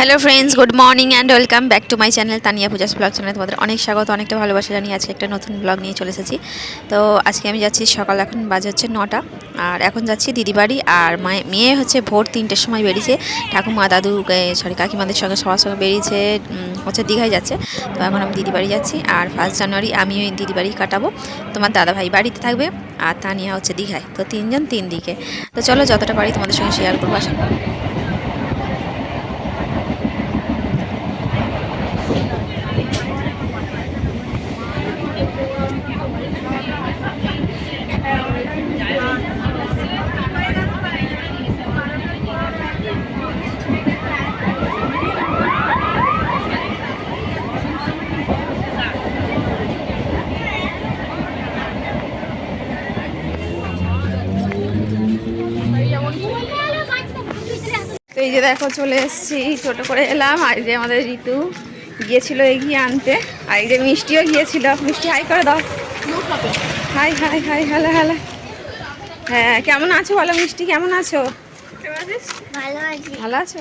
Hello friends good morning and welcome back to my channel Tania Puja's blog channel তোমাদের অনেক স্বাগত, অনেকটা ভালোবাসা জানিয়ে আজকে একটা নতুন ব্লগ নিয়ে চলে এসেছি। তো আজকে আমি যাচ্ছি সকাল এখন বাজে হচ্ছে নটা। আর এখন যাচ্ছি দিদি বাড়ি আর মায়ে- মেয়ে হচ্ছে ভোর তিনটের সময় বেরিয়েছে। ঠাকুমা, দাদু সরি কাকিমাদের সঙ্গে সবার সঙ্গে বেরিয়েছে হচ্ছে দীঘায় যাচ্ছে। তো এখন আমি দিদি বাড়ি যাচ্ছি আর ফার্স্ট জানুয়ারি আমি ওই দিদি বাড়ি কাটাবো। তোমার দাদা ভাই বাড়িতে থাকবে আর তানিয়া হচ্ছে দীঘায়। তো তিনজন তিন দিকে। তো চলো যতটা পারি তোমাদের সঙ্গে শেয়ার করব, আশা যে দেখো চলে এসেছি টোটো করে এলাম। আর যে আমাদের ঋতু গিয়েছিল এগিয়ে আনতে। আর যে মিষ্টিও গিয়েছিল। মিষ্টি হাই করে দাও। Hi hi hi hello hello হ্যাঁ কেমন আছো বলো মিষ্টি কেমন আছো? ভালো ভালো আছো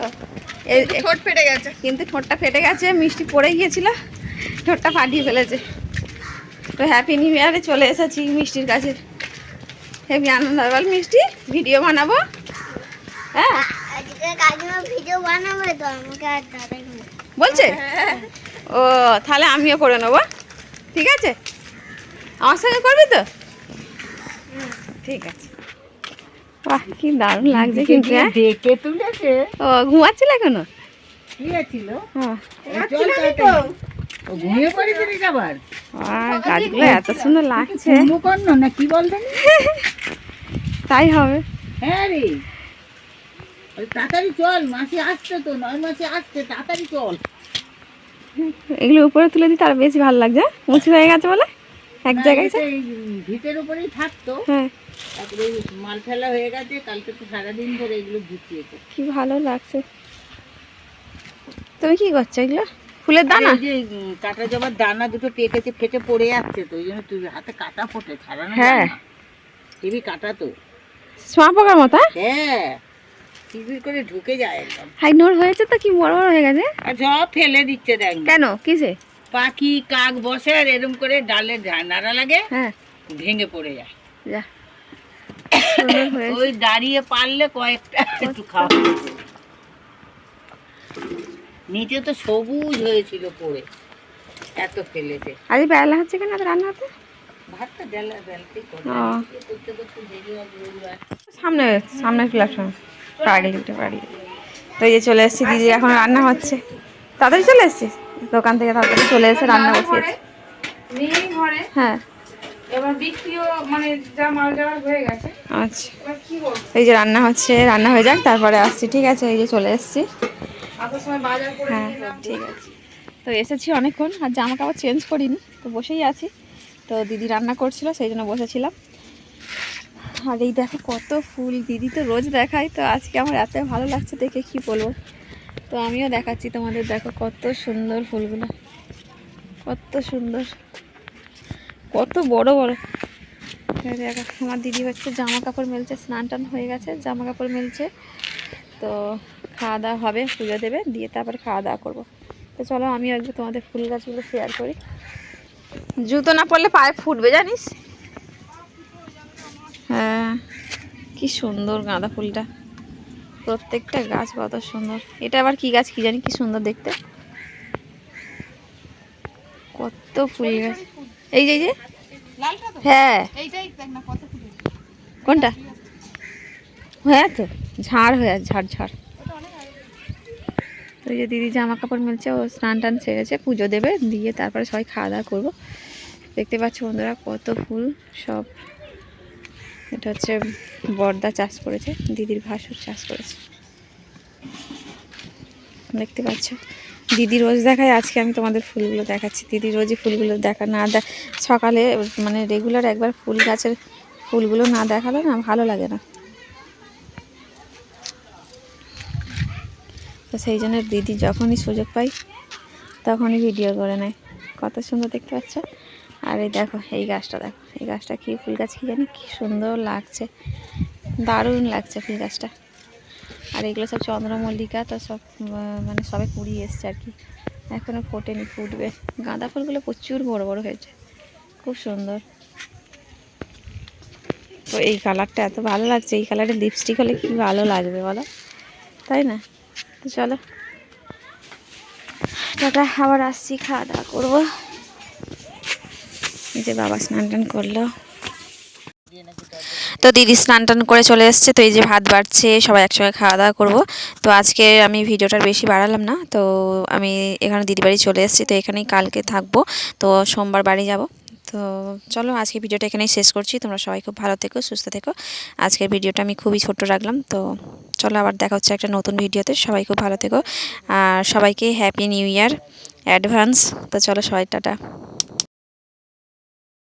ঠোঁট ফেটে গেছে। কিন্তু ঠোঁটটা ফেটে গেছে মিষ্টি পড়ে গিয়েছিল। ঠোঁটটা ফাটিয়ে ফেলেছে। তো হ্যাপি নিউ ইয়ারে চলে এসেছি মিষ্টির কাছে। হেবি আনন্দ বল মিষ্টি ভিডিও বানাবো। হ্যাঁ? বলছে? ও তাহলে আমিও করে নেব। ঠিক আছে? আমার সঙ্গে করবি তো? ঠিক আছে। বাহ কি দারুণ লাগছে কিন্তু হ্যাঁ? ডেকে তুলেছে। ও ঘুমাচ্ছিল এখনও? শুয়েছিল। হ্যাঁ। চল ঘুমিয়ে পড়েছিলিস আবার। গাছগুলো এত সুন্দর লাগছে। না কি বলতেন তাই হবে। হ্যাঁ রে। তাড়াতাড়ি চল মাসি আসছে তো নয় মাসে আসছে তাড়াতাড়ি চল। এগুলো উপরে তুলে বেশি ভালো লাগছে হ্যাঁ? উঁচু হয়ে গেছে বলে? এক জায়গায় ভিতের উপরেই থাকতো। হ্যাঁ। তারপরে মাল ফেলা হয়ে গেছে কালকে তো সারাদিন ধরে এগুলো গুছিয়েছে। কি ভালো লাগছে। তুমি কি করছ এগুলো? ফুলের দানা? যে কাটা জবার দানা দুটো পেকেছে ফেটে পড়ে যাচ্ছে তো ওই জন্য তুই হাতে কাটা ফোটে ছাড়ানো হ্যাঁ। হেবি কাটা তো। সোয়া পোকার মতো হ্যাঁ? করে ঢুকে যায় একদম। হাই নোর হয়েছে তো কি বড় বড় হয়ে গেছে? আর সব ফেলে দিচ্ছে দেখ। কেন? কিসে? পাখি কাক বসে আর এরম করে ডালে নাড়া লাগে হ্যাঁ। ভেঙে পড়ে যায়। যা। ওই দাঁড়িয়ে পারলে কয়েকটা একটু খাওয়া নিচে তো সবুজ হয়েছিল পড়ে এত ফেলেছে। আজ বেলা হচ্ছে কেন রান্না হতে ভাতটা করতে করতে দেরি হবে সামনে সামনে পাড়ি উঠে পাড়ি তো এই যে চলে এসেছি দিদি এখন রান্না হচ্ছে। তাড়াতাড়ি চলে এসেছিস? দোকান থেকে তাড়াতাড়ি চলে এসে রান্না বসিয়েছি। হ্যাঁ। মানে আচ্ছা। এই যে রান্না হচ্ছে রান্না হয়ে যাক তারপরে আসছি ঠিক আছে? এই যে চলে এসেছি। হ্যাঁ ঠিক আছে। তো এসেছি অনেকক্ষণ আর জামা কাপড় চেঞ্জ করিনি তো বসেই আছি। তো দিদি রান্না করছিল সেই জন্য বসেছিলাম। আর এই দেখো কত ফুল, দিদি তো রোজ দেখায়, তো আজকে আমার এত ভালো লাগছে দেখে কি বলব? তো আমিও দেখাচ্ছি তোমাদের, দেখো কত সুন্দর ফুলগুলো, কত সুন্দর, কত বড় বড়। দেখো, আমার দিদি হচ্ছে জামা কাপড় মেলছে, স্নান টান হয়ে গেছে জামা কাপড় মেলছে, তো খাওয়া দাওয়া হবে, পুজো দেবে, দিয়ে তারপর খাওয়া দাওয়া করব। তো চলো আমিও একটু তোমাদের ফুল গাছগুলো শেয়ার করি। জুতো না পড়লে পায়ে ফুটবে, জানিস হ্যাঁ কি সুন্দর গাঁদা ফুলটা। প্রত্যেকটা গাছ কত সুন্দর। এটা আবার কি গাছ কি জানি, কি সুন্দর দেখতে। কত ফুল গাছ। এই যে যে। হ্যাঁ। কোনটা? হ্যাঁ তো, ঝাড় হয়ে ঝাড় ঝাড়। তো যে দিদি জামা কাপড় মেলছে, ও স্নান টান সেরেছে, পুজো দেবে, দিয়ে তারপরে সবাই খাওয়া দাওয়া করব। দেখতে পাচ্ছ বন্ধুরা কত ফুল, সব এটা হচ্ছে বর্দা চাষ করেছে, দিদির ভাসুর চাষ করেছে। দেখতে পাচ্ছ, দিদি রোজ দেখায়, আজকে আমি তোমাদের ফুলগুলো দেখাচ্ছি। দিদি রোজই ফুলগুলো দেখা না সকালে মানে রেগুলার একবার ফুল গাছের ফুলগুলো না দেখালে না ভালো লাগে না। তো সেই জন্য দিদি যখনই সুযোগ পাই, তখনই ভিডিও করে নেয়। কত সুন্দর দেখতে পাচ্ছ? আর এই দেখো, এই গাছটা দেখো। এই গাছটা কি ফুল গাছ কি জানি? কি সুন্দর লাগছে। দারুণ লাগছে ফুল গাছটা। আর এগুলো সব চন্দ্রমল্লিকা, তো সব মানে সবে কুড়ি এসছে আর কি। এখনও ফোটেনি, ফুটবে। গাঁদা ফুলগুলো প্রচুর বড় বড় হয়েছে। খুব সুন্দর। তো এই কালারটা এত ভালো লাগছে, এই কালারের লিপস্টিক হলে কি ভালো লাগবে বলো? তাই না? তো চলো। টাটা, আবার আসছি, খাওয়া দাওয়া করব। এই যে বাবা স্নান টান করল। তো দিদি স্নান টান করে চলে এসছে, তো এই যে ভাত বাড়ছে, সবাই একসঙ্গে খাওয়া দাওয়া করব। তো আজকে আমি ভিডিওটা বেশি বাড়ালাম না, তো আমি এখানে দিদি বাড়ি চলে এসেছি, তো এখানেই কালকে থাকব, তো সোমবার বাড়ি যাব। তো চলো আজকে ভিডিওটা এখানেই শেষ করছি, তোমরা সবাই খুব ভালো থেকো, সুস্থ থেকো। আজকের ভিডিওটা আমি খুবই ছোট্ট রাখলাম, তো চলো আবার দেখা হচ্ছে একটা নতুন ভিডিওতে, সবাই খুব ভালো থেকো। আর সবাইকে হ্যাপি নিউ ইয়ার অ্যাডভান্স তো চলো সবাই, টাটা।